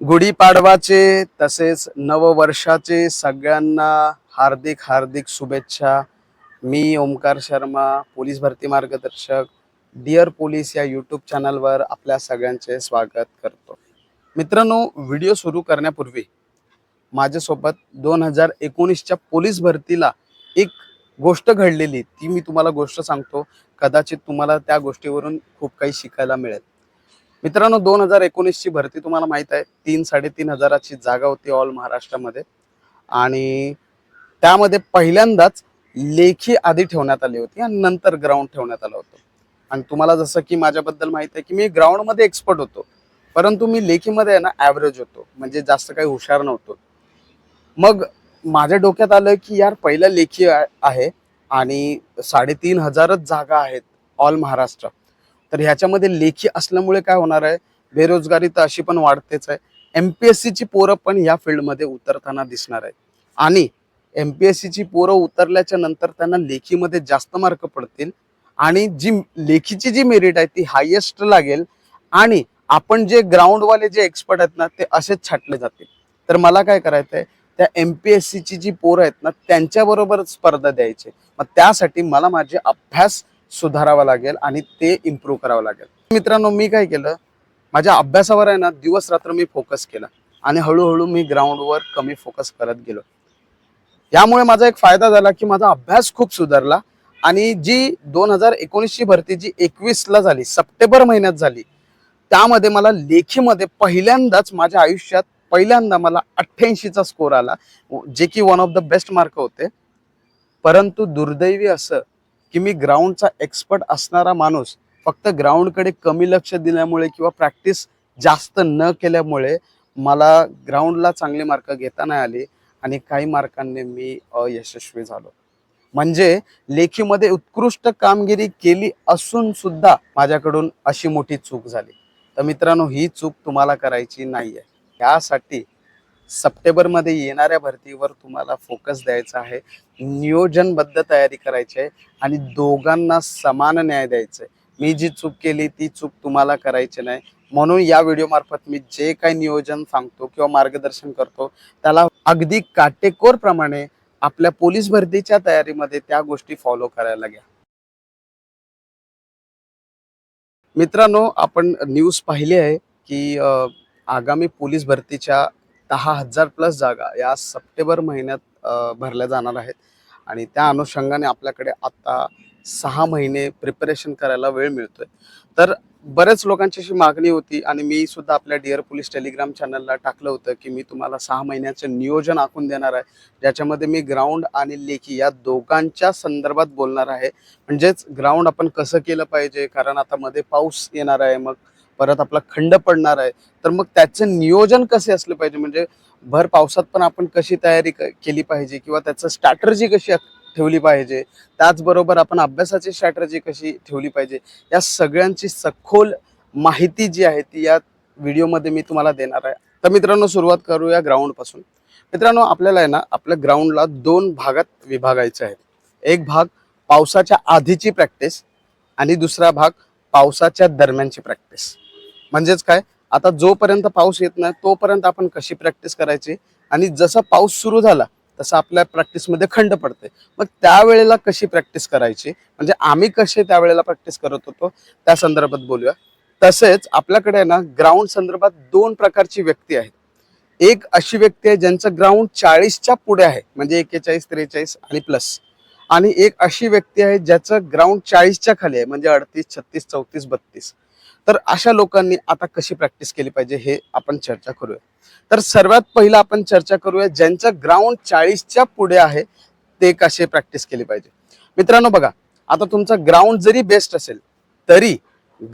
गुढीपाडवाचे तसेच नववर्षाचे सगळ्यांना हार्दिक हार्दिक शुभेच्छा. मी ओमकार शर्मा पोलीस भरती मार्गदर्शक डिअर पोलीस या यूट्यूब चॅनलवर आपल्या सगळ्यांचे स्वागत करतो. मित्रांनो व्हिडिओ सुरू करण्यापूर्वी माझ्यासोबत दोन हजार एकोणीसच्या पोलीस भरतीला एक गोष्ट घडलेली ती मी तुम्हाला गोष्ट सांगतो. कदाचित तुम्हाला त्या गोष्टीवरून खूप काही शिकायला मिळेल. मित्रांनो दोन हजार एकोणीसची भरती तुम्हाला माहीत आहे. तीन साडेतीन हजाराची जागा होती ऑल महाराष्ट्रामध्ये. आणि त्यामध्ये पहिल्यांदाच लेखी आधी ठेवण्यात आली होती आणि नंतर ग्राउंड ठेवण्यात आलं होतं. आणि तुम्हाला जसं की माझ्याबद्दल माहीत आहे की मी ग्राउंडमध्ये एक्सपर्ट होतो. परंतु मी लेखीमध्ये आहे ना ॲव्हरेज होतो. म्हणजे जास्त काही हुशार नव्हतो. मग माझ्या डोक्यात आलं की यार पहिलं लेखी आहे आणि साडेतीन हजारच जागा आहेत ऑल महाराष्ट्र. तर ह्याच्यामध्ये लेखी असल्यामुळे काय होणार आहे? बेरोजगारी तर अशी पण वाढतेच आहे. एम पी एस सीची पोरं पण या फील्डमध्ये उतरताना दिसणार आहे. आणि एम पी एस सीची पोरं उतरल्याच्या नंतर त्यांना लेखीमध्ये जास्त मार्क पडतील. आणि जी लेखीची जी मेरिट आहे ती हायेस्ट लागेल. आणि आपण जे ग्राउंडवाले जे एक्सपर्ट आहेत ना ते असेच छाटले जातील. तर मला काय करायचं आहे त्या एम पी एस सीची जी पोरं आहेत ना त्यांच्याबरोबर स्पर्धा द्यायची. मग त्यासाठी मला माझे अभ्यास सुधारावा लागेल आणि ते इम्प्रूव्ह करावं लागेल. मित्रांनो मी काय केलं? माझ्या अभ्यासावर आहे ना दिवस रात्र मी फोकस केला. आणि हळूहळू मी ग्राउंडवर कमी फोकस करत गेलो. यामुळे माझा एक फायदा झाला की माझा अभ्यास खूप सुधारला. आणि जी दोन हजार एकोणीसची भरती जी एकवीसला झाली सप्टेंबर महिन्यात झाली त्यामध्ये मला लेखीमध्ये पहिल्यांदाच माझ्या आयुष्यात पहिल्यांदा मला अठ्ठ्याऐंशीचा स्कोर आला जे की one of the best mark होते. परंतु दुर्दैवी असं की मी ग्राउंडचा एक्सपर्ट असणारा माणूस फक्त ग्राउंडकडे कमी लक्ष दिल्यामुळे किंवा प्रॅक्टिस जास्त न केल्यामुळे मला ग्राउंडला चांगले मार्क घेता नाही आले आणि काही मार्कांनी मी अयशस्वी झालो. म्हणजे लेखीमध्ये उत्कृष्ट कामगिरी केली असून सुद्धा माझ्याकडून अशी मोठी चूक झाली. तर मित्रांनो ही चूक तुम्हाला करायची नाही आहे यासाठी सप्टेंबरमध्ये येणाऱ्या भरतीवर तुम्हाला फोकस द्यायचा आहे. नियोजनबद्ध तयारी करायची आहे आणि दोघांना समान न्याय द्यायचा आहे. मी जी चूक केली ती चूक तुम्हाला करायची नाही. म्हणून या व्हिडिओ मार्फत मी जे काही नियोजन सांगतो किंवा मार्गदर्शन करतो त्याला अगदी काटेकोर प्रमाणे आपल्या पोलीस भरतीच्या तयारीमध्ये त्या गोष्टी फॉलो करायला घ्या. मित्रांनो आपण न्यूज पाहिली आहे की आगामी पोलीस भरतीच्या दहा हजार प्लस जागा या सप्टेंबर महिन्यात भरल्या जाणार आहेत. आणि त्या अनुषंगाने आपल्याकडे आत्ता सहा महिने प्रिपरेशन करायला वेळ मिळतोय. तर बऱ्याच लोकांची अशी मागणी होती आणि मी सुद्धा आपल्या डिअर पोलीस टेलिग्राम चॅनलला टाकलं होतं की मी तुम्हाला सहा महिन्याचं नियोजन आखून देणार आहे. ज्याच्यामध्ये मी ग्राउंड आणि लेखी या दोघांच्या संदर्भात बोलणार आहे. म्हणजेच ग्राउंड आपण कसं केलं पाहिजे? कारण आता मध्ये पाऊस येणार आहे मग परत आपला खंड पडणार आहे. तर मग त्याचं नियोजन कसे असलं पाहिजे? म्हणजे भर पावसात पण आपण कशी तयारी क- केली पाहिजे? किंवा त्याचं स्ट्रॅटर्जी कशी ठेवली पाहिजे? त्याचबरोबर आपण अभ्यासाची स्ट्रॅटर्जी कशी ठेवली पाहिजे? या सगळ्यांची सखोल माहिती जी आहे ती या व्हिडिओमध्ये मी तुम्हाला देणार आहे. तर मित्रांनो सुरुवात करूया ग्राउंडपासून मित्रांनो आपल्याला आहे ना आपल्या ग्राउंडला दोन भागात विभागायचे आहेत. एक भाग पावसाच्या आधीची प्रॅक्टिस आणि दुसरा भाग पावसाच्या दरम्यानची प्रॅक्टिस म्हणजेच काय? आता जोपर्यंत पाऊस येत नाही तोपर्यंत आपण कशी प्रॅक्टिस करायची? आणि जसा पाऊस सुरू झाला तसं आपल्या प्रॅक्टिसमध्ये खंड पडते. मग त्यावेळेला कशी प्रॅक्टिस करायची? म्हणजे आम्ही कसे त्यावेळेला प्रॅक्टिस करत होतो? त्या संदर्भात बोलूया. तसेच आपल्याकडे ना ग्राउंड संदर्भात दोन प्रकारची व्यक्ती आहेत. एक अशी व्यक्ती आहे ज्यांचं ग्राउंड चाळीसच्या पुढे आहे. म्हणजे एकेचाळीस त्रेचाळीस आणि प्लस आणि एक अशी व्यक्ती आहे ज्याचं ग्राउंड चाळीसच्या खाली आहे म्हणजे अडतीस छत्तीस चौतीस बत्तीस. तर अशा लोकांनी आता कशी प्रॅक्टिस केली पाहिजे हे आपण चर्चा करूया. तर सर्वात पहिला आपण चर्चा करूया ज्यांचं ग्राउंड चाळीसच्या पुढे आहे ते कसे प्रॅक्टिस केली पाहिजे. मित्रांनो बघा आता तुमचं ग्राउंड जरी बेस्ट असेल तरी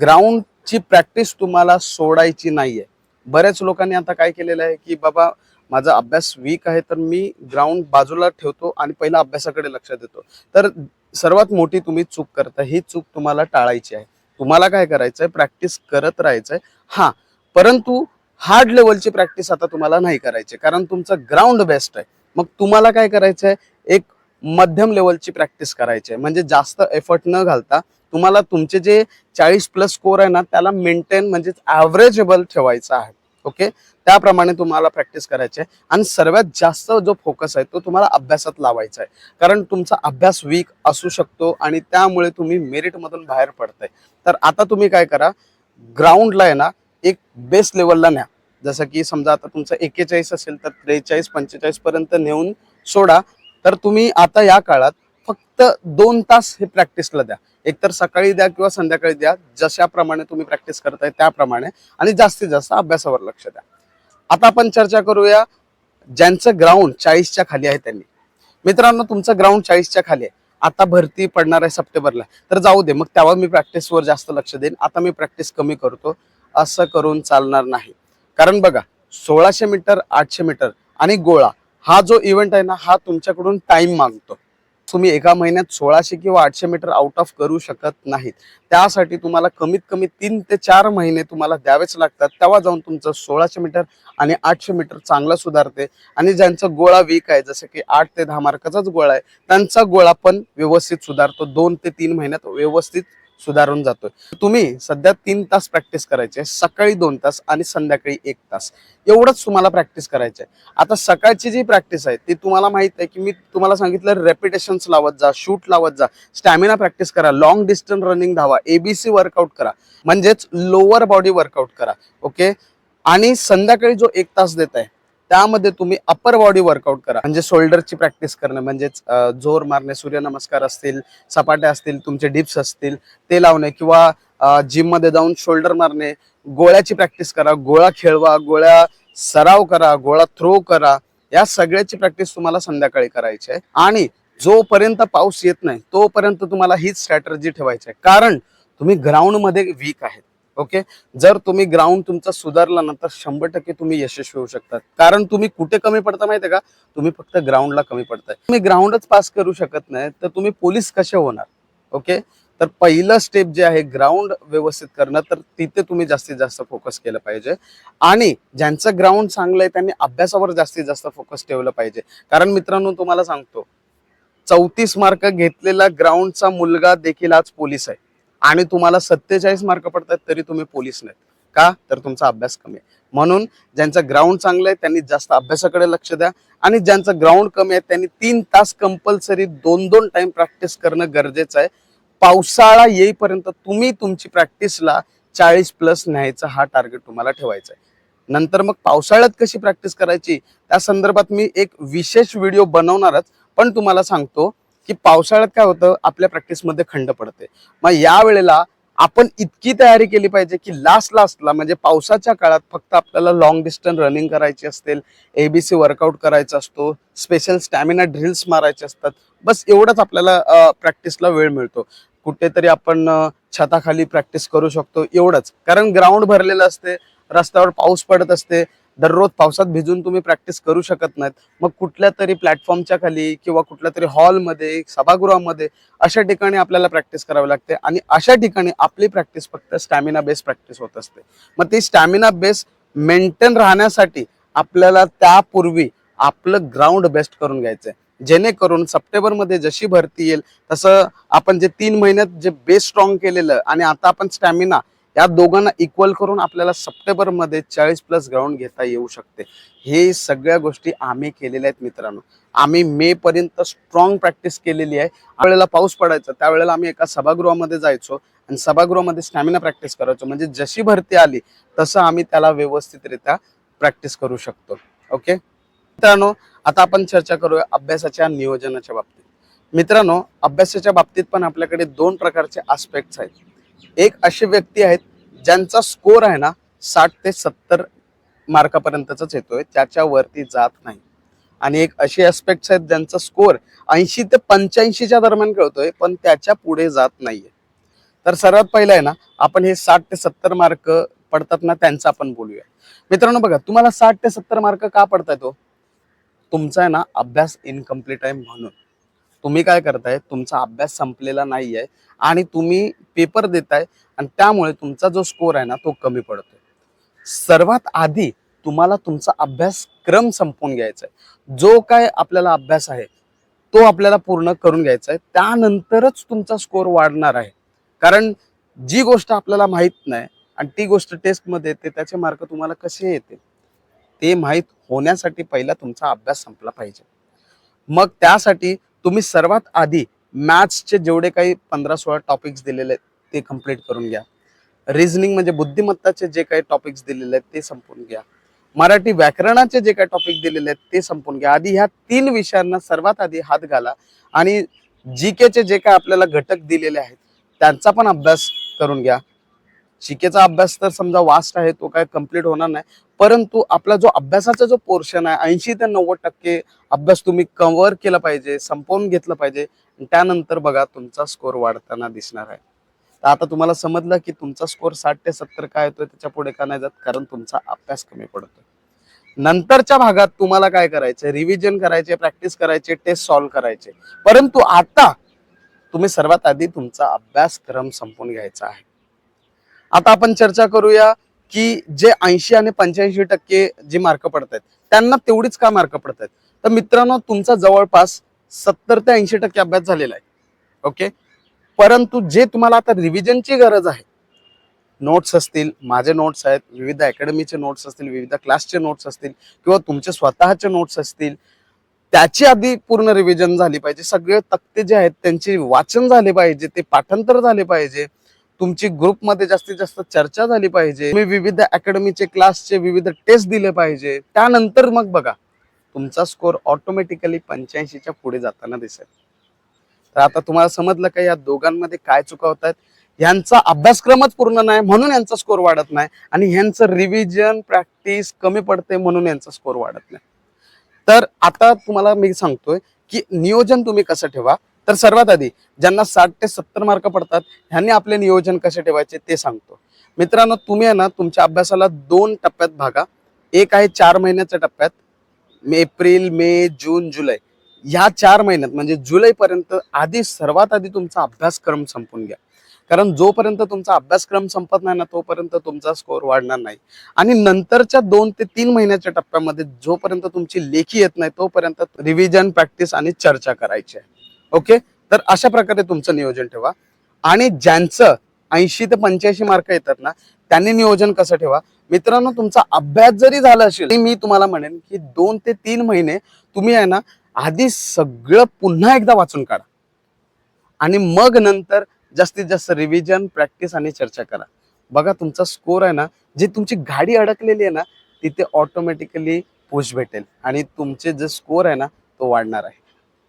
ग्राउंडची प्रॅक्टिस तुम्हाला सोडायची नाहीये. बऱ्याच लोकांनी आता काय केलेलं आहे की बाबा माझा अभ्यास वीक आहे तर मी ग्राउंड बाजूला ठेवतो आणि पहिला अभ्यासाकडे लक्ष देतो. तर सर्वात मोठी तुम्ही चूक करता ही चूक तुम्हाला टाळायची आहे. तुम्हाला काय करायचं आहे प्रॅक्टिस करत राहायचंय. हा परंतु हार्ड लेवलची प्रॅक्टिस आता तुम्हाला नाही करायची कारण तुमचं ग्राउंड बेस्ट आहे. मग तुम्हाला काय करायचंय? एक मध्यम लेवलची प्रॅक्टिस करायची आहे म्हणजे जास्त एफर्ट न घालता तुम्हाला तुमचे जे चाळीस प्लस स्कोर आहे ना त्याला मेंटेन म्हणजेच ॲव्हरेजेबल ठेवायचं आहे. ओके? त्याप्रमाणे तुम्हाला प्रॅक्टिस करायची आहे. आणि सर्वात जास्त जो फोकस आहे तो तुम्हाला अभ्यासात लावायचा आहे. कारण तुमचा अभ्यास वीक असू शकतो आणि त्यामुळे तुम्ही मेरिटमधून बाहेर पडताय. तर आता तुम्ही काय करा ग्राउंडला आहे ना एक बेस लेवलला न्या. जसं की समजा आता तुमचं एक्केचाळीस असेल तर त्रेचाळीस पंचेचाळीस पर्यंत नेऊन सोडा. तर तुम्ही आता या काळात फक्त दोन तास हे प्रॅक्टिसला द्या. एकतर सकाळी द्या किंवा संध्याकाळी द्या जशाप्रमाणे तुम्ही प्रॅक्टिस करताय त्याप्रमाणे आणि जास्तीत जास्त अभ्यासावर लक्ष द्या. आता आपण चर्चा करूया ज्यांचं ग्राउंड चाळीसच्या खाली आहे त्यांनी. मित्रांनो तुमचं ग्राउंड चाळीसच्या खाली आहे. आता भरती पडणार आहे सप्टेंबरला. तर जाऊ दे मग तेव्हा मी प्रॅक्टिसवर जास्त लक्ष देईन. आता मी प्रॅक्टिस कमी करतो. असं करून चालणार नाही. कारण बघा सोळाशे मीटर आठशे मीटर आणि गोळा हा जो इव्हेंट आहे ना हा तुमच्याकडून टाइम मागतो. तुम्ही एका महिन्यात सोळाशे किंवा आठशे मीटर आउट ऑफ करू शकत नाहीत. त्यासाठी तुम्हाला कमीत कमी तीन ते चार महिने तुम्हाला द्यावेच लागतात. तेव्हा जाऊन तुमचं सोळाशे मीटर आणि आठशे मीटर चांगलं सुधारते. आणि ज्यांचा गोळा वीक आहे जसं की आठ ते दहा मार्काचाच गोळा आहे त्यांचा गोळा पण व्यवस्थित सुधारतो. दोन ते तीन महिन्यात व्यवस्थित सुधारून जातोय. तुम्ही सध्या तीन तास प्रॅक्टिस करायचे सकाळी दोन तास आणि संध्याकाळी एक तास. एवढंच तुम्हाला प्रॅक्टिस करायची आहे आता सकाळची जी प्रॅक्टिस आहे ती तुम्हाला माहीत आहे की मी तुम्हाला सांगितलं रेपिटेशन्स लावत जा शूट लावत जा स्टॅमिना प्रॅक्टिस करा लॉंग डिस्टन्स रनिंग धावा एबीसी वर्कआउट करा म्हणजेच लोअर बॉडी वर्कआउट करा ओके आणि संध्याकाळी जो एक तास देत आहे त्यामध्ये तुम्ही अप्पर बॉडी वर्कआउट करा. म्हणजे शोल्डरची प्रॅक्टिस करणं म्हणजेच जोर मारणे सूर्यनमस्कार असतील सपाट्या असतील तुमचे डिप्स असतील ते लावणे किंवा जिममध्ये जाऊन शोल्डर मारणे गोळ्याची प्रॅक्टिस करा गोळा खेळवा गोळ्या सराव करा गोळा थ्रो करा या सगळ्याची प्रॅक्टिस तुम्हाला संध्याकाळी करायची आहे. आणि जोपर्यंत पाऊस येत नाही तोपर्यंत तुम्हाला हीच स्ट्रॅटर्जी ठेवायची आहे. कारण तुम्ही ग्राउंडमध्ये वीक आहेत. ओके? जर तुम्ही ग्राउंड तुमचा सुधारला ना तर शंभर टक्के तुम्ही यशस्वी होऊ शकतात कारण तुम्ही कुठे कमी पडता माहितीये का? तुम्ही फक्त ग्राउंडला कमी पडताय. तुम्ही ग्राउंडच पास करू शकत नाही तर तुम्ही पोलीस कसे होणार? ओके? तर पहिलं स्टेप जे आहे ग्राउंड व्यवस्थित करणं तर तिथे तुम्ही जास्तीत जास्त फोकस केलं पाहिजे. आणि ज्यांचं ग्राउंड चांगलं आहे त्यांनी अभ्यासावर जास्तीत जास्त फोकस ठेवलं पाहिजे. कारण मित्रांनो तुम्हाला सांगतो चौतीस मार्क घेतलेला ग्राउंडचा मुलगा देखील आज पोलीस आहे. आणि तुम्हाला सत्तेचाळीस मार्क पडतात तरी तुम्ही पोलीस नाहीत. का? तर तुमचा अभ्यास कमी आहे. म्हणून ज्यांचं ग्राउंड चांगलं आहे त्यांनी जास्त अभ्यासाकडे लक्ष द्या. आणि ज्यांचं ग्राउंड कमी आहे त्यांनी तीन तास कंपल्सरी दोन दोन टाइम प्रॅक्टिस करणं गरजेचं आहे. पावसाळा येईपर्यंत तुम्ही तुमची प्रॅक्टिसला चाळीस प्लस न्यायचा हा टार्गेट तुम्हाला ठेवायचा आहे. नंतर मग पावसाळ्यात कशी प्रॅक्टिस करायची? त्या संदर्भात मी एक विशेष व्हिडिओ बनवणारच पण तुम्हाला सांगतो की पावसाळ्यात काय होतं आपल्या प्रॅक्टिसमध्ये खंड पडते. मग या वेळेला आपण इतकी तयारी केली पाहिजे की लास्ट लास्टला म्हणजे पावसाच्या काळात फक्त आपल्याला लॉंग डिस्टन्स रनिंग करायची असतील एबीसी वर्कआउट करायचा असतो स्पेशल स्टॅमिना ड्रिल्स मारायचे असतात. बस एवढंच आपल्याला प्रॅक्टिसला वेळ मिळतो. कुठेतरी आपण छताखाली प्रॅक्टिस करू शकतो एवढंच. कारण ग्राउंड भरलेलं असते रस्त्यावर पाऊस पडत असते दररोज पावसात भिजून तुम्ही प्रॅक्टिस करू शकत नाहीत. मग कुठल्या तरी प्लॅटफॉर्मच्या खाली किंवा कुठल्या तरी हॉलमध्ये सभागृहामध्ये अशा ठिकाणी आपल्याला प्रॅक्टिस करावी लागते. आणि अशा ठिकाणी आपली प्रॅक्टिस फक्त स्टॅमिना बेस प्रॅक्टिस होत असते. मग ती स्टॅमिना बेस मेंटेन राहण्यासाठी आपल्याला त्यापूर्वी आपलं ग्राउंड बेस्ट करून घ्यायचं आहे जेणेकरून सप्टेंबरमध्ये जशी भरती येईल तसं आपण जे तीन महिन्यात जे बेस स्ट्रॉंग केलेलं आणि आता आपण स्टॅमिना या दोघांना इक्वल करून आपल्याला सप्टेंबरमध्ये चाळीस प्लस ग्राउंड घेता येऊ शकते. हे सगळ्या गोष्टी आम्ही केलेल्या आहेत मित्रांनो. आम्ही मे पर्यंत स्ट्रॉंग प्रॅक्टिस केलेली आहे. त्यावेळेला पाऊस पडायचा त्यावेळेला आम्ही एका सभागृहामध्ये जायचो आणि सभागृहामध्ये स्टॅमिना प्रॅक्टिस करायचो. म्हणजे जशी भरती आली तसं आम्ही त्याला व्यवस्थितरित्या प्रॅक्टिस करू शकतो. ओके मित्रांनो आता आपण चर्चा करूया अभ्यासाच्या नियोजनाच्या बाबतीत. मित्रांनो अभ्यासाच्या बाबतीत पण आपल्याकडे दोन प्रकारचे आस्पेक्ट्स आहेत. एक असे व्यक्ती आहेत ज्यांचा स्कोर आहे ना साठ ते सत्तर मार्कापर्यंतच येतोय. त्याच्यावरती जात नाही. आणि एक असे ऍस्पेक्ट्स आहेत ज्यांचा स्कोर ऐंशी ते पंच्याऐंशीच्या दरम्यान कळतोय पण त्याच्या पुढे जात नाहीये. तर सर्वात पहिलं आहे ना आपण हे साठ ते सत्तर मार्क पडतात ना त्यांचं आपण बोलूया. मित्रांनो बघा तुम्हाला साठ ते सत्तर मार्क का पडताय तो हो? तुमचा आहे ना अभ्यास इनकम्प्लीट आहे म्हणून. तुम्ही काय करताय? तुमचा अभ्यास संपलेला नाही आहे आणि तुम्ही पेपर देताय आणि त्यामुळे तुमचा जो स्कोर आहे ना तो कमी पडतोय. सर्वात आधी तुम्हाला तुमचा अभ्यासक्रम संपवून घ्यायचा आहे जो काय आपल्याला अभ्यास आहे तो आपल्याला पूर्ण करून घ्यायचा आहे त्यानंतरच तुमचा स्कोर वाढणार आहे. कारण जी गोष्ट आपल्याला माहीत नाही आणि ती गोष्ट टेस्टमध्ये येते त्याचे मार्क तुम्हाला कसे येते ते माहीत होण्यासाठी पहिला तुमचा अभ्यास संपला पाहिजे. मग त्यासाठी तुम्ही सर्वात आधी मॅथ्सचे जेवढे काही पंधरा सोळा टॉपिक्स दिलेले आहेत ते कंप्लीट करून घ्या. रिझनिंग म्हणजे बुद्धिमत्ताचे जे काही टॉपिक्स दिलेले आहेत ते संपून घ्या. मराठी व्याकरणाचे जे काही टॉपिक दिलेले आहेत ते संपून घ्या. आधी ह्या तीन विषयांना सर्वात आधी हात घाला आणि जी केचे जे काय आपल्याला घटक दिलेले आहेत त्यांचा पण अभ्यास करून घ्या. शिकेचा अभ्यास तर समजा वास्ट आहे तो काय कंप्लीट होणार नाही. परंतु आपला जो अभ्यासाचा जो पोर्शन आहे ऐंशी ते नव्वद टक्के अभ्यास तुम्ही कव्हर केला पाहिजे संपवून घेतलं पाहिजे. त्यानंतर बघा तुमचा स्कोर वाढताना दिसणार आहे. तर आता तुम्हाला समजलं की तुमचा स्कोर साठ ते सत्तर काय येतोय त्याच्या पुढे का नाही जात कारण तुमचा अभ्यास कमी पडतोय. नंतरच्या भागात तुम्हाला काय करायचे रिव्हिजन करायचे प्रॅक्टिस करायचे टेस्ट सॉल्व्ह करायचे. परंतु आता तुम्ही सर्वात आधी तुमचा अभ्यासक्रम संपवून घ्यायचा आहे. आता आपण चर्चा करूया की जे ऐंशी आणि पंच्याऐंशी टक्के जे मार्क पडत आहेत त्यांना तेवढीच का मार्क पडत आहेत तर मित्रांनो तुमचा जवळपास सत्तर ते ऐंशी टक्के अभ्यास झालेला आहे. ओके? परंतु जे तुम्हाला आता रिव्हिजनची गरज आहे नोट्स असतील माझे नोट्स आहेत विविध अकॅडमीचे नोट्स असतील विविध क्लासचे नोट्स असतील किंवा तुमचे स्वतःचे नोट्स असतील त्याची आधी पूर्ण रिव्हिजन झाली पाहिजे. सगळे तक्ते जे आहेत त्यांचे वाचन झाले पाहिजे ते पाठांतर झाले पाहिजे. तुमची ग्रुपमध्ये जास्तीत जास्त चर्चा झाली पाहिजे. तुम्ही विविध अकॅडमीचे क्लासचे विविध टेस्ट दिले पाहिजे. त्यानंतर मग बघा तुमचा स्कोर ऑटोमॅटिकली पंच्याऐंशीच्या पुढे जाताना दिसेल. तर आता तुम्हाला समजलं का या दोघांमध्ये काय चुका होत आहेत? यांचा अभ्यासक्रमच पूर्ण नाही म्हणून यांचा स्कोर वाढत नाही आणि ह्यांचं रिव्हिजन प्रॅक्टिस कमी पडते म्हणून यांचा स्कोर वाढत नाही. तर आता तुम्हाला मी सांगतोय की नियोजन तुम्ही कसं ठेवा? तर सर्वात आधी ज्यांना साठ ते सत्तर मार्क पडतात ह्यांनी आपले नियोजन कसे ठेवायचे ते सांगतो. मित्रांनो तुम्ही आहे ना तुमच्या अभ्यासाला दोन टप्प्यात भागा. एक आहे चार महिन्याच्या टप्प्यात. मे एप्रिल मे जून जुलै. ह्या चार महिन्यात म्हणजे जुलैपर्यंत आधी सर्वात आधी तुमचा अभ्यासक्रम संपून घ्या. कारण जोपर्यंत तुमचा अभ्यासक्रम संपत नाही ना तोपर्यंत तुमचा स्कोअर वाढणार नाही. आणि नंतरच्या दोन ते तीन महिन्याच्या टप्प्यामध्ये जोपर्यंत तुमची लेखी येत नाही तोपर्यंत रिव्हिजन प्रॅक्टिस आणि चर्चा करायची आहे. ओके? तर अशा प्रकारे तुमचं नियोजन ठेवा. आणि ज्यांचं ऐंशी ते पंच्याऐंशी मार्क येतात ना त्यांनी नियोजन कसं ठेवा? मित्रांनो तुमचा अभ्यास जरी झाला असेल तरी मी तुम्हाला म्हणेन की दोन ते तीन महिने तुम्ही आहे ना आधी सगळं पुन्हा एकदा वाचून काढा. आणि मग नंतर जास्तीत जास्त रिव्हिजन प्रॅक्टिस आणि चर्चा करा. बघा तुमचा स्कोर आहे ना जी तुमची गाडी अडकलेली आहे ना तिथे ऑटोमॅटिकली पुश भेटेल. आणि तुमचे जे स्कोर आहे ना तो वाढणार आहे.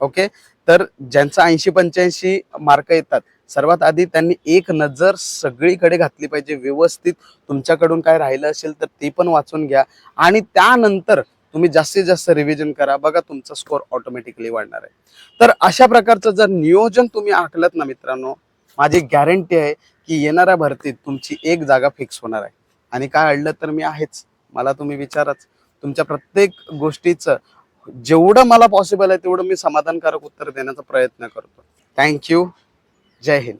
ओके? तर ज्यांचा ऐंशी पंच्याऐंशी मार्क येतात सर्वात आधी त्यांनी एक नजर सगळीकडे घातली पाहिजे. व्यवस्थित तुमच्याकडून काय राहिलं असेल तर ते पण वाचून घ्या. आणि त्यानंतर तुम्ही जास्तीत जास्त रिव्हिजन करा. बघा तुमचा स्कोर ऑटोमॅटिकली वाढणार आहे. तर अशा प्रकारचं जर नियोजन तुम्ही आखलत ना मित्रांनो माझी गॅरंटी आहे की येणाऱ्या भरतीत तुमची एक जागा फिक्स होणार आहे. आणि काय अडलं तर मी आहेच. मला तुम्ही विचाराच. तुमच्या प्रत्येक गोष्टीचं जेवढं मला पॉसिबल आहे तेवढं मी समाधानकारक उत्तर देण्याचा प्रयत्न करतो. थँक्यू जय हिंद.